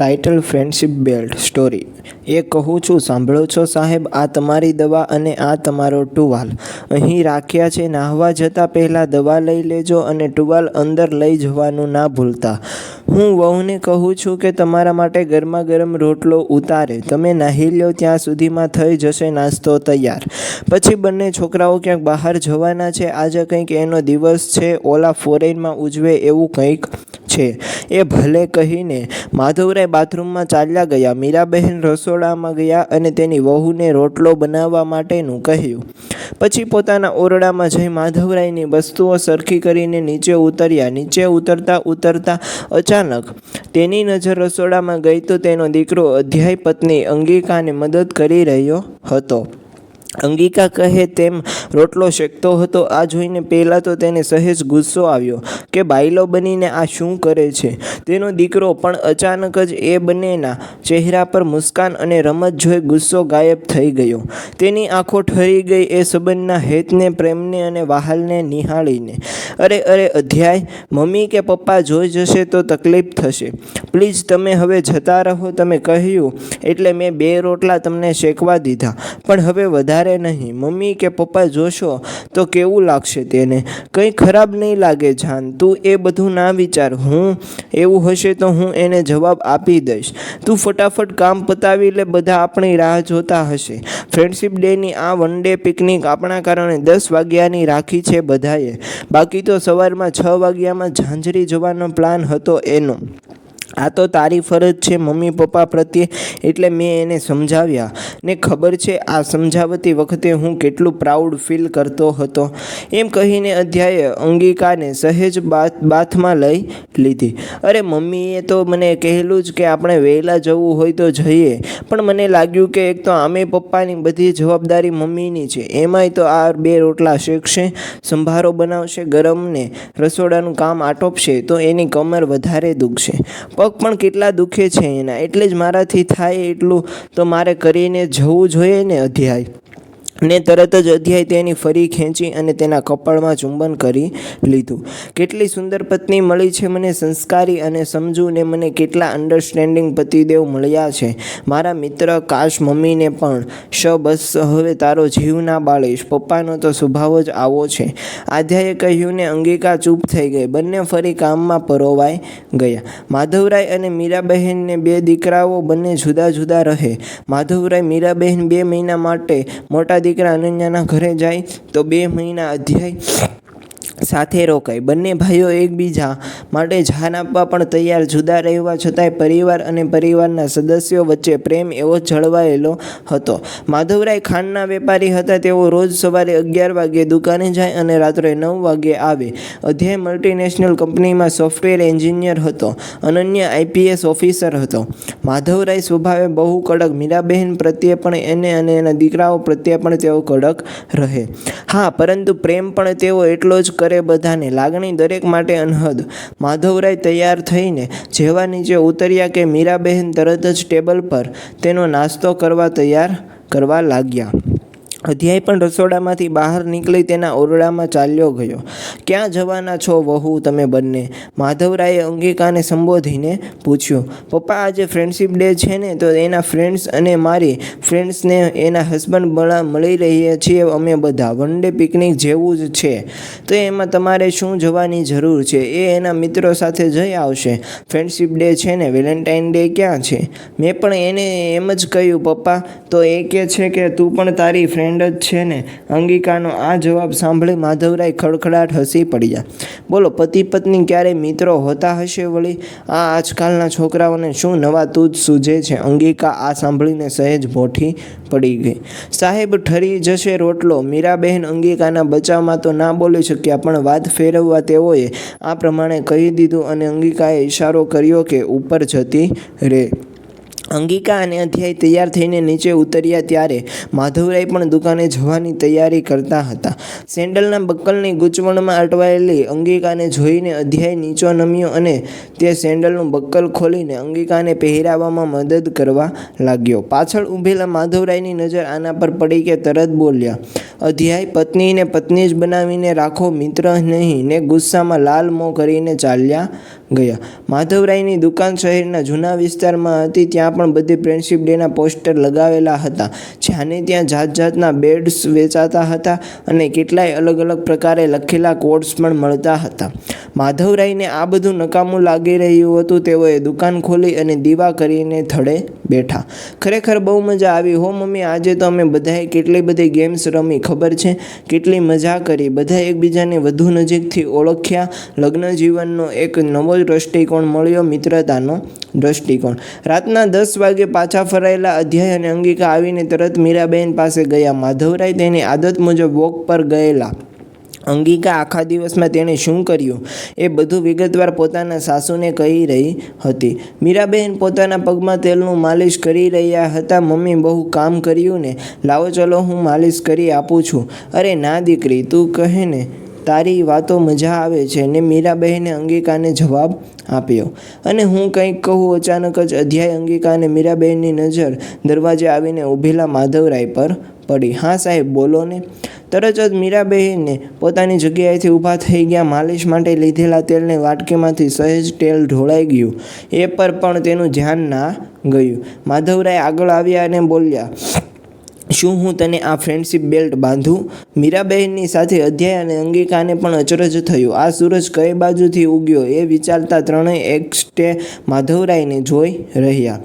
Title friendship belt story એ કહું છું, સાંભળો છો સાહેબ, આ તમારી દવા અને આ તમારો ટુવાલ. અહીં રાખ્યા છે, નાહવા જતાં પહેલાં દવા લઈ લેજો અને ટુવાલ અંદર લઈ જવાનું ના ભૂલતા. હું વહુને કહું છું કે તમારા માટે ગરમા ગરમ રોટલો ઉતારે. તમે નાહી લ્યો, ત્યાં સુધીમાં થઈ જશે નાસ્તો તૈયાર. પછી બંને છોકરાઓ ક્યાંક બહાર જવાના છે. આજે કંઈક એનો દિવસ છે, ઓલા ફોરેનમાં ઉજવે એવું કંઈક છે. એ ભલે કહીને માધવરાય બાથરૂમમાં ચાલ્યા ગયા મીરાબહેન રસોડામાં ગયા અને તેની વહુને રોટલો બનાવવા માટેનું કહ્યું. પછી પોતાના ઓરડામાં જઈ માધવરાયની વસ્તુઓ સરખી કરીને નીચે ઉતર્યા. નીચે ઉતરતા ઉતરતા અચાનક તેની નજર રસોડામાં ગઈ તો તેનો દીકરો અધ્યાય પત્ની અંગિકાને મદદ કરી રહ્યો હતો. અંગિકા કહે, તેમ રોટલો શેકતો હતો, આ જોઈને પહેલાં તો તેને સહેજ ગુસ્સો આવ્યો કે બાયલો બનીને આ શું કરે છે? તેનો દીકરો પણ અચાનક જ એ બંનેના ચહેરા પર મુસ્કાન અને રમત જોઈ ગુસ્સો ગાયબ થઈ ગયો. તેની આંખો ઠરી ગઈ એ સંબંધના હેતને, પ્રેમને અને વાહલને નિહાળીને. અરે અરે, અધ્યાય, મમ્મી કે પપ્પા જોઈ જશે તો તકલીફ થશે. પ્લીઝ, તમે હવે જતા રહો, તમે કહ્યું એટલે મેં બે રોટલા તમને શેકવા દીધા. પણ હવે વધારે નહીં. મમ્મી કે પપ્પા, જોશો તો કેવું લાગશે તેને? કંઈ ખરાબ નહીં લાગે, જાન. તું એ બધું ના વિચાર. હું એવું હશે તો હું એને જવાબ આપી દઈશ. તું ફટાફટ કામ પતાવી લે, બધા આપણી રાહ જોતા હશે. ફ્રેન્ડશિપ ડેની આ વન ડે પિકનિક આપણા કારણે દસ વાગ્યાની રાખી છે બધાએ. બાકી તો સવારમાં છ વાગ્યામાં ઝાંઝરી જવાનો પ્લાન હતો એનો. આ તો તારી ફરજ છે મમ્મી પપ્પા પ્રત્યે, એટલે મેં એને સમજાવ્યા. ને ખબર છે, આ સમજાવતી વખતે હું કેટલું પ્રાઉડ ફીલ કરતો હતો. એમ કહીને અધ્યાયે અંગિકાને સહેજ બાથ બાથમાં લઈ લીધી. અરે મમ્મીએ તો મને કહેલું જ કે આપણે વહેલા જવું હોય તો જઈએ. પણ મને લાગ્યું કે એક તો આમે પપ્પાની બધી જવાબદારી મમ્મીની છે. એમાંય તો આ બે રોટલા શેકશે, સંભારો બનાવશે ગરમને, રસોડાનું કામ આટોપશે, તો એની કમર વધારે દુખશે. પગ પણ કેટલા દુખે છે એના. એટલે જ મારાથી થાય એટલું. તો મારે કરીને જવું જોઈએ ને અધ્યાય. ને તરત જ અધ્યાય તેની ફરી ખેંચી અને તેના કપાળમાં ચુંબન કરી લીધું. કેટલી સુંદર પત્ની મળી છે મને સંસ્કારી અને સમજુ ને મને કેટલા અન્ડરસ્ટેન્ડિંગ પતિદેવ મળ્યા છે. મારા મિત્ર કાશ મમ્મીને પણ શ બસ, હવે તારો જીવ ના બાળીશ, પપ્પાનો તો સ્વભાવ જ આવો છે. આધ્યાએ કહ્યું ને અંગિકા ચૂપ થઈ ગઈ, બંને ફરી કામમાં પરોવાઈ ગયા. માધવરાય અને મીરાબહેનને બે દીકરાઓ બંને જુદા જુદા રહે. માધવરાય મીરાબહેન બે મહિના માટે મોટા દીકરા અનન્યાના ઘરે જાય તો બે મહિના અધ્યાય સાથે રોકાય. બંને ભાઈઓ એકબીજા માટે જાન આપવા પણ તૈયાર. જુદા રહેવા છતાંય પરિવાર અને પરિવારના સદસ્યો વચ્ચે પ્રેમ એવો જળવાયેલો હતો. માધવરાય ખાંડના વેપારી હતા. તેઓ રોજ સવારે અગિયાર વાગ્યે દુકાને જાય અને રાત્રે નવ વાગ્યે આવે. અધ્યાય મલ્ટીનેશનલ કંપનીમાં સોફ્ટવેર એન્જિનિયર હતો. અનન્ય આઈપીએસ ઓફિસર હતો. માધવરાય સ્વભાવે બહુ કડક. મીરાબહેન પ્રત્યે પણ એને અને એના દીકરાઓ પ્રત્યે પણ તેઓ કડક રહે. હા, પરંતુ પ્રેમ પણ તેઓ એટલો જ કરે બધાને, લાગણી દરેક માટે અનહદ. માધવરાય તૈયાર થઈને જેવા નીચે ઉતર્યા કે મીરાબહેન તરત જ ટેબલ પર તેનો નાસ્તો કરવા તૈયાર કરવા લાગ્યા. અધ્યાય પણ રસોડામાંથી બહાર નીકળી તેના ઓરડામાં ચાલ્યો ગયો. ક્યાં જવાના છો વહુ તમે બંને? માધવરાયે અંગિકાને સંબોધીને પૂછ્યું. પપ્પા, આજે ફ્રેન્ડશિપ ડે છે ને, તો એના ફ્રેન્ડ્સ અને મારી ફ્રેન્ડ્સને એના હસબન્ડ બળા મળી રહીએ છીએ અમે બધા. વન ડે પિકનિક જેવું જ છે. તો એમાં તમારે શું જવાની જરૂર છે? એ એના મિત્રો સાથે જઈ આવશે. ફ્રેન્ડશિપ ડે છે ને વેલેન્ટાઇન ડે ક્યાં છે? મેં પણ એને એમ જ કહ્યું, પપ્પા. તો એ કહે છે કે તું પણ તારી ફ્રેન્ડ જ છે ને? અંગિકાનો આ જવાબ સાંભળી માધવરાય ખડખડાટ હસી પડ્યા. બોલો, પતિ પત્ની ક્યારેય મિત્રો હોતા હશે વળી? આ આજકાલના છોકરાઓને શું નવા તૂજ સૂઝે છે? અંગિકા આ સાંભળીને સહેજ મોઠી પડી ગઈ. સાહેબ, ઠરી જશે રોટલો. મીરાબહેન અંગિકાના બચાવમાં તો ના બોલી શક્યા, પણ વાત ફેરવવા તેઓએ આ પ્રમાણે કહી દીધું અને અંગિકાએ ઇશારો કર્યો કે, ઉપર જતી રે. અંગિકા અને અધ્યાય તૈયાર થઈને નીચે ઉતર્યા ત્યારે માધવરાય પણ દુકાને જવાની તૈયારી કરતા હતા. સેન્ડલના બક્કલની ગૂંચવણમાં અટવાયેલી અંગિકાને જોઈને અધ્યાય નીચો નમ્યો અને તે સેન્ડલનું બક્કલ ખોલીને અંગિકાને પહેરાવવામાં મદદ કરવા લાગ્યો. પાછળ ઊભેલા માધવરાયની નજર આના પર પડી કે તરત બોલ્યા, અધ્યાય, પત્નીને પત્ની જ બનાવીને રાખો, મિત્ર નહીં. ને ગુસ્સામાં લાલ મોં કરીને ચાલ્યા ગયા. માધવરાયની દુકાન શહેરના જૂના વિસ્તારમાં હતી, ત્યાં પણ બધી ફ્રેન્ડશીપ ડેના પોસ્ટર લગાવેલા હતા જ્યાંને ત્યાં જાત જાતના બેડ્સ વેચાતા હતા અને કેટલાય અલગ અલગ પ્રકારે લખેલા કોડ્સ પણ મળતા હતા. માધવરાયને આ બધું નકામું લાગી રહ્યું હતું, તેઓએ દુકાન ખોલી અને દીવા કરીને થડે બેઠા. ખરેખર બહુ મજા આવી. હો મમ્મી, આજે તો અમે બધાએ કેટલી બધી ગેમ્સ રમી. ખબર છે? કેટલી મજા કરી. બધા એકબીજાને વધુ નજીકથી ઓળખ્યા. લગ્ન જીવનનો એક નવો દૃષ્ટિકોણ મળ્યો, મિત્રતાનો દ્રષ્ટિકોણ. રાતના દસ વાગે પાછા ફરાયેલા અધ્યાય અને અંગિકા આવીને તરત મીરાબેન પાસે ગયા. માધવરાય તેની આદત મુજબ વોક પર ગયેલા. અંગિકા આખા દિવસમાં તેણે શું કર્યું? એ બધું વિગતવાર પોતાના સાસુને કહી રહી હતી. મીરાબહેન પોતાના પગમાં તેલનું માલિશ કરી રહ્યા હતા. મમ્મી બહુ કામ કર્યું ને. લાવો ચલો હું માલિશ કરી આપું છું. અરે ના દીકરી, તું કહે ને. તારી વાતો મજા આવે છે ને મીરાબહેને અંગિકાને જવાબ આપ્યો. અને હું કંઈક કહું, અચાનક જ અધ્યાય અંગિકા અને મીરાબહેનની નજર દરવાજે આવીને ઊભેલા માધવરાય પર પડી. હા સાહેબ, બોલો ને. તરત જ મીરાબહેને પોતાની જગ્યાએથી ઊભા થઈ ગયા. માલિશ માટે લીધેલા તેલને વાટકીમાંથી સહેજ તેલ ઢોળાઈ ગયું. એ પર પણ તેનું ધ્યાન ના ગયું. માધવરાય આગળ આવ્યા અને બોલ્યા શું હું તને આ ફ્રેન્ડશીપ બેલ્ટ બાંધું? મીરાબહેનની સાથે અધ્યાય અને અંગિકાને પણ અચરજ થયું. આ સૂરજ કઈ બાજુથી ઉગ્યો એ વિચારતા ત્રણેય એક સ્ટે માધવરાયને જોઈ રહ્યા.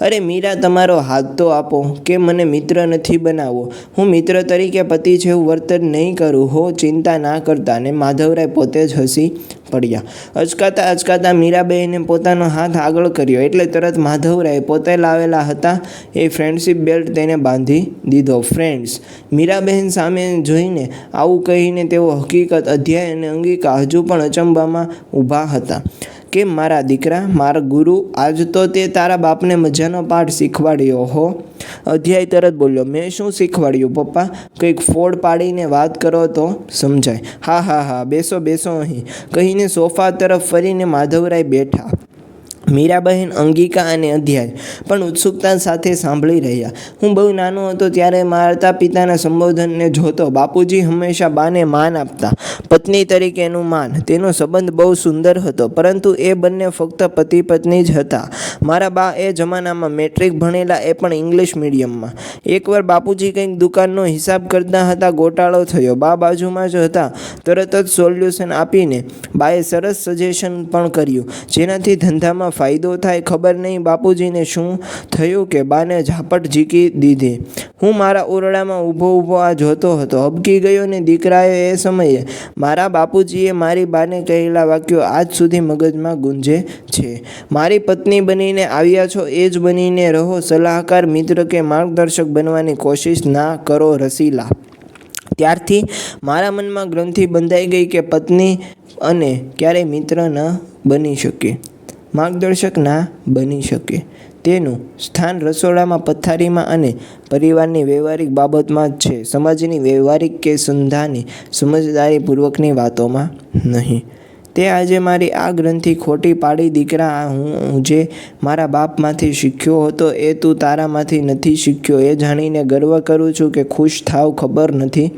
અરે મીરા, તમારો હાથ તો આપો કે મને મિત્ર નથી બનાવો હું મિત્ર તરીકે પતિ જેવું વર્તન નહીં કરું. હો, ચિંતા ના કરતા. ને માધવરાય પોતે જ હસી પડ્યા. અચકાતા અચકાતા મીરાબહેને પોતાનો હાથ આગળ કર્યો. એટલે તરત માધવરાય પોતે લાવેલા હતા એ ફ્રેન્ડશીપ બેલ્ટ તેને બાંધી દીધો. ફ્રેન્ડ્સ મીરાબહેન સામે જોઈને આવું કહીને તેઓ હકીકત અધ્યાય અને અંગિકા હજુ પણ અચંબામાં ઊભા હતા. કે મારા દીકરા? મારા ગુરુ આજ તો તે તારા બાપને મજાનો પાઠ શીખવાડ્યો હો. અધ્યાય તરત બોલ્યો, મેં શું શીખવાડ્યું પપ્પા? કંઈક ફોડ પાડીને વાત કરો તો સમજાય. હા હા હા, બેસો બેસો અહીં. કહીને સોફા તરફ ફરીને માધવરાય બેઠા. મીરાબહેન, અંગિકા અને અધ્યાય પણ ઉત્સુકતા સાથે સાંભળી રહ્યા. હું બહુ નાનો હતો ત્યારે માતા પિતાના સંબોધનને જોતો બાપુજી હંમેશા બાને માન આપતા. પત્ની તરીકેનું માન. તેનો સંબંધ બહુ સુંદર હતો, પરંતુ એ બંને ફક્ત પતિ પત્ની જ હતા. મારા બા એ જમાનામાં મેટ્રિક ભણેલા, એ પણ ઇંગ્લિશ મીડિયમમાં. એકવાર બાપુજી કંઈક દુકાનનો હિસાબ કરતા હતા, ગોટાળો થયો. બા બાજુમાં જ હતા, તરત જ સોલ્યુશન આપીને બાએ સરસ સજેશન પણ કર્યું, જેનાથી ધંધામાં ફાયદો થાય ખબર નહીં. બાપુજીને શું થયું કે બાને ઝાપટ ઝીકી દીધી. હું મારા ઓરડામાં ઊભો ઊભો આ જોતો હતો. હબકી ગયો ને દીકરાએ એ સમયે મારા બાપુજીએ મારી બાને કહેલા વાક્યો આજ સુધી મગજમાં ગુંજે છે. મારી પત્ની બનીને આવ્યા છો એ જ બનીને રહો. સલાહકાર મિત્ર કે માર્ગદર્શક બનવાની કોશિશ ના કરો રસીલા. ત્યારથી મારા મનમાં ગ્રંથિ બંધાઈ ગઈ કે પત્ની અને ક્યારેય મિત્ર ન બની શકે. માર્ગદર્શક ના બની શકે. તેનું સ્થાન રસોડામાં, પથારીમાં અને પરિવારની વ્યવહારિક બાબતમાં જ છે. સમાજની વ્યવહારિક કે સંધાની સમજદારીપૂર્વકની વાતોમાં નહીં. તે આજે મારી આ ગ્રંથિ ખોટી પાડી દીકરા, હું જે મારા બાપમાંથી શીખ્યો હતો એ તું તારામાંથી નથી શીખ્યો. એ જાણીને ગર્વ કરું છું કે ખુશ થાવ ખબર નથી.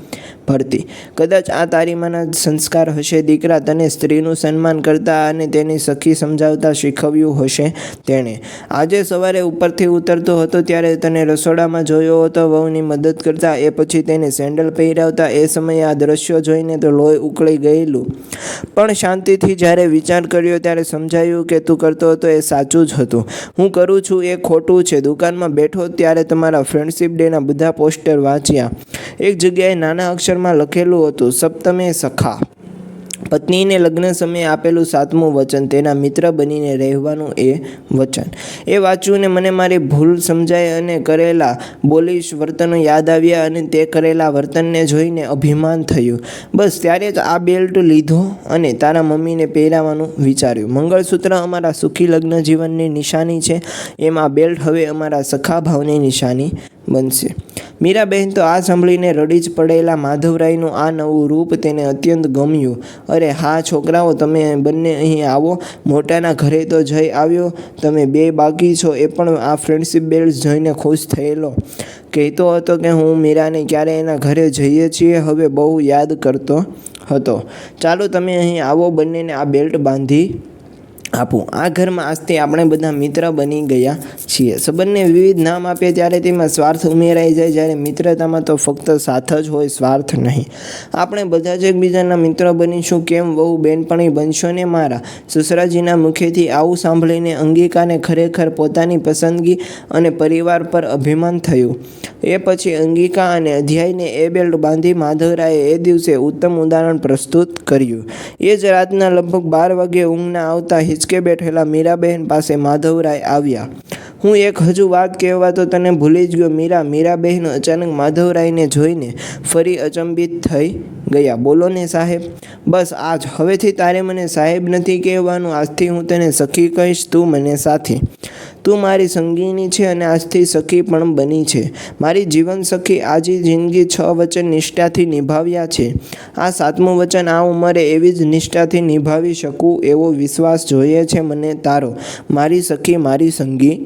પડતી કદાચ આ તારી માના સંસ્કાર હશે દીકરા તને સ્ત્રીનું સન્માન કરતા અને તેની સખી સમજાવતા શીખવ્યું હશે તેણે. આજે સવારે ઉપરથી ઉતરતો હતો ત્યારે તને રસોડામાં જોયો હતો વહુની મદદ કરતા એ પછી તેને સેન્ડલ પહેરાવતા એ સમયે આ દ્રશ્યો જોઈને તો લોહી ઉકળી ગયેલું. પણ શાંતિથી જ્યારે વિચાર કર્યો ત્યારે સમજાયું કે તું કરતો હતો એ સાચું જ હતું. હું કરું છું એ ખોટું છે. દુકાનમાં બેઠો ત્યારે તમારા ફ્રેન્ડશિપ ડેના બધા પોસ્ટર વાંચ્યા. એક જગ્યાએ નાના અક્ષરમાં લખેલું હતું, સપ્તમે સખા. પત્નીને લગ્ન સમયે આપેલું સાતમું વચન, તેના મિત્ર બનીને રહેવાનું એ વચન. એ વાંચ્યું મને મારી ભૂલ સમજાય અને કરેલા બોલીશ વર્તનો યાદ આવ્યા અને તે કરેલા વર્તનને જોઈને અભિમાન થયું. બસ ત્યારે જ આ બેલ્ટ લીધો અને તારા મમ્મીને પહેરાવવાનું વિચાર્યું. મંગળસૂત્ર અમારા સુખી લગ્ન જીવનની નિશાની છે. એમ બેલ્ટ હવે અમારા સખા ભાવની નિશાની બનશે. મીરાબહેન તો આ સાંભળીને રડી જ પડેલા માધવરાયનું આ નવું રૂપ તેને અત્યંત ગમ્યું. અરે હા, છોકરાઓ, તમે બંને અહીં આવો. મોટાના ઘરે તો જઈ આવ્યો. તમે બે બાકી છો, એ પણ આ ફ્રેન્ડશીપ બેલ્ટ જોઈને ખુશ થયેલો. કહેતો હતો કે હું મીરાને ક્યારે એના ઘરે જઈએ છીએ, હવે બહુ યાદ કરતો હતો. ચાલો, તમે અહીં આવો, બંનેને આ બેલ્ટ બાંધી. આપું. આ ઘરમાં આજથી આપણે બધા મિત્ર બની ગયા છીએ. સંબંધને વિવિધ નામ આપીએ ત્યારે તેમાં સ્વાર્થ ઉમેરાઈ જાય, જ્યારે મિત્રતામાં તો ફક્ત સાથ જ હોય, સ્વાર્થ નહીં. આપણે બધા જ એકબીજાના મિત્ર બનીશું. કેમ? વહુ, બેનપણી બનશો ને મારા? સસરાજીના મુખેથી આવું સાંભળીને અંગિકાને ખરેખર પોતાની પસંદગી અને પરિવાર પર અભિમાન થયું. એ પછી અંગિકા અને અધ્યાયને એ બેલ્ટ બાંધી માધવરાએ એ દિવસે ઉત્તમ ઉદાહરણ પ્રસ્તુત કર્યું. એ જ રાતના લગભગ બાર વાગે ઊંઘના આવતા હિંચકે બેઠેલા મીરાબહેન પાસે માધવરાય આવ્યા. હું એક હજુ વાત કહેવા તો તને ભૂલી જ ગયો, મીરા. મીરાબહેન અચાનક માધવરાયને જોઈને ફરી અચંબિત થઈ ગયા. બોલો ને સાહેબ. બસ આજ. હવેથી તારે મને સાહેબ નથી કહેવાનું. આજથી હું તને સખી કહીશ, તું મને સાથી. તું મારી સંગીની છે અને આજથી સખી પણ બની છે. મારી જીવન સખી આજે જિંદગી છ વચન નિષ્ઠાથી નિભાવ્યા છે. આ સાતમું વચન આ ઉંમરે એવી જ નિષ્ઠાથી નિભાવી શકું એવો વિશ્વાસ જોઈએ છે મને તારો. મારી સખી, મારી સંગી